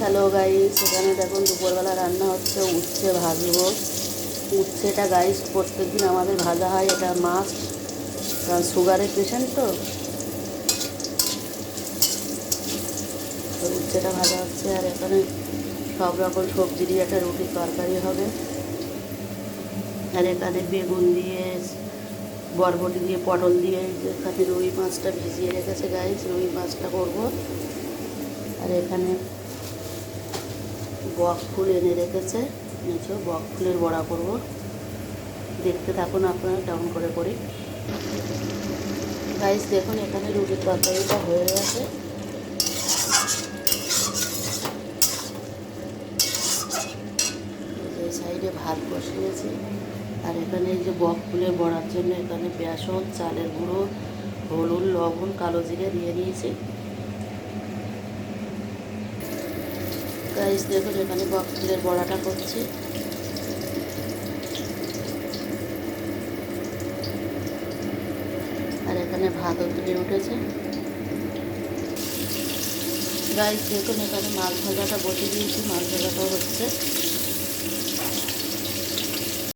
Hello guys সেখানে দেখুন, দুপুরবেলা রান্না হচ্ছে, উচ্ছে ভাজবো। উচ্ছেটা গাইস প্রত্যেক দিন আমাদের ভাজা হয়, এটা মাছ কারণ সুগারের পেশেন্ট তো। উচ্ছেটা ভাজা হচ্ছে, আর এখানে সব রকম সবজি দিয়ে একটা রুটির তরকারি হবে। আর এখানে বেগুন দিয়ে, বরবটি দিয়ে, পটল দিয়ে, এখানে রুই মাছটা ভিজিয়ে রেখেছে গাইস রুই মাছটা করব। আর এখানে বক ফুল এনে রেখেছে। নিচে বক ফুলের বড়া করব। দেখতে থাকুন, আপনারা ডাউন করে করি। গাইস দেখুন, এখানে রুটির তরকারিটা হয়ে গেছে। সাইডে ভাত বসিয়েছি। আর এখানে এই যে বক ফুলের বড়ার জন্য এখানে বেসন চালের গুঁড়ো, হলুদ, লবণ, কালো জিরে দিয়ে দিয়েছি। গাইস দেখুন এখানে বক ফুলের বড়াটা করছি। আর এখানে ভাতও তুলে উঠেছে। গাইস দেখুন এখানে মাছ ভাজাটা বসে দিয়েছি, মাছ ভাজাটা হচ্ছে।